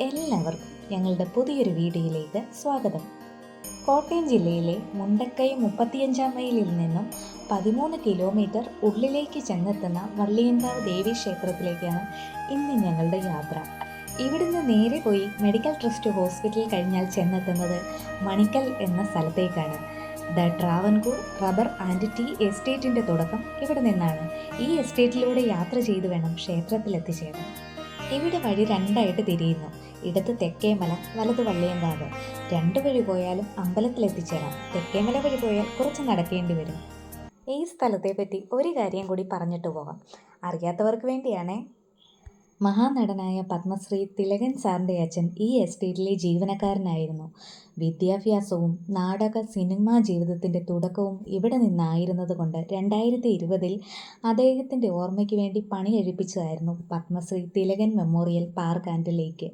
എല്ലാവർക്കും ഞങ്ങളുടെ പുതിയൊരു വീഡിയോയിലേക്ക് സ്വാഗതം. കോട്ടയം ജില്ലയിലെ മുണ്ടക്കൈ മുപ്പത്തിയഞ്ചാം മൈലിൽ നിന്നും പതിമൂന്ന് കിലോമീറ്റർ ഉള്ളിലേക്ക് ചെന്നെത്തുന്ന വള്ളിയങ്കാവ് ദേവി ക്ഷേത്രത്തിലേക്കാണ് ഇന്ന് ഞങ്ങളുടെ യാത്ര. ഇവിടുന്ന് നേരെ പോയി മെഡിക്കൽ ട്രസ്റ്റ് ഹോസ്പിറ്റൽ കഴിഞ്ഞാൽ ചെന്നെത്തുന്നത് മണിക്കൽ എന്ന സ്ഥലത്തേക്കാണ്. The Travancore rubber and tea എസ്റ്റേറ്റിന്റെ തുടക്കം ഇവിടെ നിന്നാണ്. ഈ എസ്റ്റേറ്റിലൂടെ യാത്ര ചെയ്തു വേണം ക്ഷേത്രത്തിൽ എത്തിച്ചേരാൻ ഇവിടെ വഴി രണ്ടായിട്ട് തിരിയുന്നു. ഇടത്ത് തെക്കേമല വലത് വള്ളിയങ്കാവ്. രണ്ടു വഴി പോയാലും അമ്പലത്തിൽ എത്തിച്ചേരാം. തെക്കേമല വഴി പോയാൽ കുറച്ച് നടക്കേണ്ടി വരും. ഈ സ്ഥലത്തെ പറ്റി ഒരു കാര്യം കൂടി പറഞ്ഞിട്ട് പോകാം. അറിയാത്തവർക്ക് വേണ്ടിയാണേ. മഹാനടനായ പത്മശ്രീ തിലകൻ സാറിന്റെ അച്ഛൻ ഈ എസ്റ്റേറ്റിലെ ജീവനക്കാരനായിരുന്നു. വിദ്യാഭ്യാസവും നാടക സിനിമാ ജീവിതത്തിന്റെ തുടക്കവും ഇവിടെ നിന്നായിരുന്നത് കൊണ്ട് രണ്ടായിരത്തി ഇരുപതിൽ അദ്ദേഹത്തിന്റെ ഓർമ്മയ്ക്ക് വേണ്ടി പണിയഴിപ്പിച്ചതായിരുന്നു Padmashri Thilakan memorial park and lake.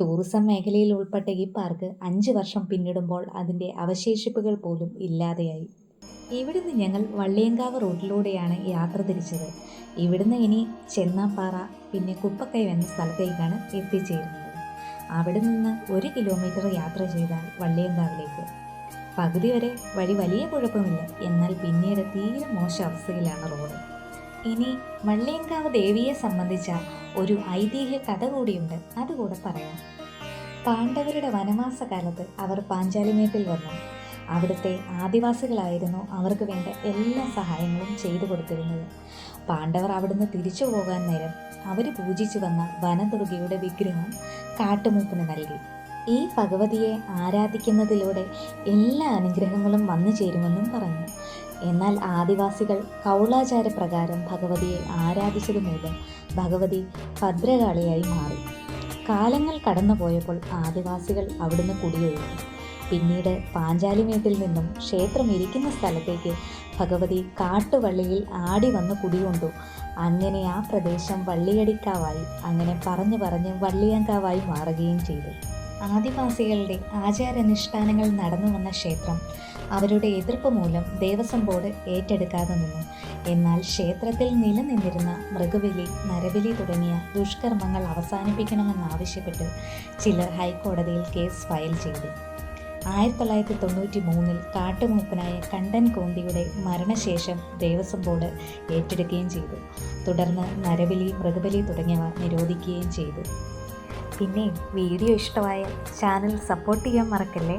Tourism മേഖലയിൽ ഉൾപ്പെട്ട ഈ പാർക്ക് അഞ്ച് വർഷം പിന്നിടുമ്പോൾ അതിന്റെ അവശേഷിപ്പുകൾ പോലും ഇല്ലാതെയായി. ഇവിടുന്ന് ഞങ്ങൾ വള്ളിയങ്കാവ് റോഡിലൂടെയാണ് യാത്ര തിരിച്ചത്. ഇവിടുന്ന് ഇനി ചെന്നാപ്പാറ പിന്നെ കുപ്പക്കൈ എന്ന സ്ഥലത്തേക്കാണ് എത്തിച്ചേരുന്നത്. അവിടെ നിന്ന് ഒരു കിലോമീറ്റർ യാത്ര ചെയ്താൽ വള്ളിയങ്കാവിലേക്ക്. പകുതി വരെ വഴി വലിയ കുഴപ്പമില്ല. എന്നാൽ പിന്നീട് തീരെ മോശം അവസ്ഥയിലാണ് റോഡ്. ഇനി വള്ളിയങ്കാവ് ദേവിയെ സംബന്ധിച്ച ഒരു ഐതിഹ്യ കഥ കൂടിയുണ്ട്. അതുകൂടെ പറയാം. പാണ്ഡവരുടെ വനവാസ കാലത്ത് അവർ പാഞ്ചാലിമേട്ടിൽ വന്നു. അവിടുത്തെ ആദിവാസികളായിരുന്നു അവർക്ക് വേണ്ട എല്ലാ സഹായങ്ങളും ചെയ്തു കൊടുത്തിരുന്നത്. പാണ്ഡവർ അവിടുന്ന് തിരിച്ചു പോകാൻ നേരം അവർ പൂജിച്ചു വന്ന വനദുർഗയുടെ വിഗ്രഹം കാട്ടുമൂപ്പിന് നൽകി. ഈ ഭഗവതിയെ ആരാധിക്കുന്നതിലൂടെ എല്ലാ അനുഗ്രഹങ്ങളും വന്നു ചേരുമെന്നും പറഞ്ഞു. എന്നാൽ ആദിവാസികൾ കൗളാചാര പ്രകാരം ഭഗവതിയെ ആരാധിച്ചത് മൂലം ഭഗവതി ഭദ്രകാളിയായി മാറി. കാലങ്ങൾ കടന്നുപോയപ്പോൾ ആദിവാസികൾ അവിടുന്ന് കുടിയൊഴിഞ്ഞു പിന്നീട് പാഞ്ചാലിമേട്ടിൽ നിന്നും ക്ഷേത്രം ഇരിക്കുന്ന സ്ഥലത്തേക്ക് ഭഗവതി കാട്ടുവള്ളിയിൽ ആടി വന്ന് കുടികൊണ്ടു. അങ്ങനെ ആ പ്രദേശം വള്ളിയടിക്കാവായി. അങ്ങനെ പറഞ്ഞു പറഞ്ഞ് വള്ളിയങ്കാവായി മാറുകയും ചെയ്തു. ആദിവാസികളുടെ ആചാരാനുഷ്ഠാനങ്ങൾ നടന്നു വന്ന ക്ഷേത്രം അവരുടെ എതിർപ്പ് മൂലം ദേവസ്വം ബോർഡ് ഏറ്റെടുക്കാതെ നിന്നു. എന്നാൽ ക്ഷേത്രത്തിൽ നിലനിന്നിരുന്ന മൃഗബലി നരബലി തുടങ്ങിയ ദുഷ്കർമ്മങ്ങൾ അവസാനിപ്പിക്കണമെന്നാവശ്യപ്പെട്ട് ചിലർ ഹൈക്കോടതിയിൽ കേസ് ഫയൽ ചെയ്തു. ആയിരത്തി തൊള്ളായിരത്തി തൊണ്ണൂറ്റി മൂന്നിൽ കാട്ടുമൂപ്പനായ കണ്ടൻ കോന്തിയുടെ മരണശേഷം ദേവസ്വം ബോർഡ് ഏറ്റെടുക്കുകയും ചെയ്തു. തുടർന്ന് നരബലി മൃഗബലി തുടങ്ങിയവ നിരോധിക്കുകയും ചെയ്തു. പിന്നെ വീഡിയോ ഇഷ്ടമായ ചാനൽ സപ്പോർട്ട് ചെയ്യാൻ മറക്കല്ലേ?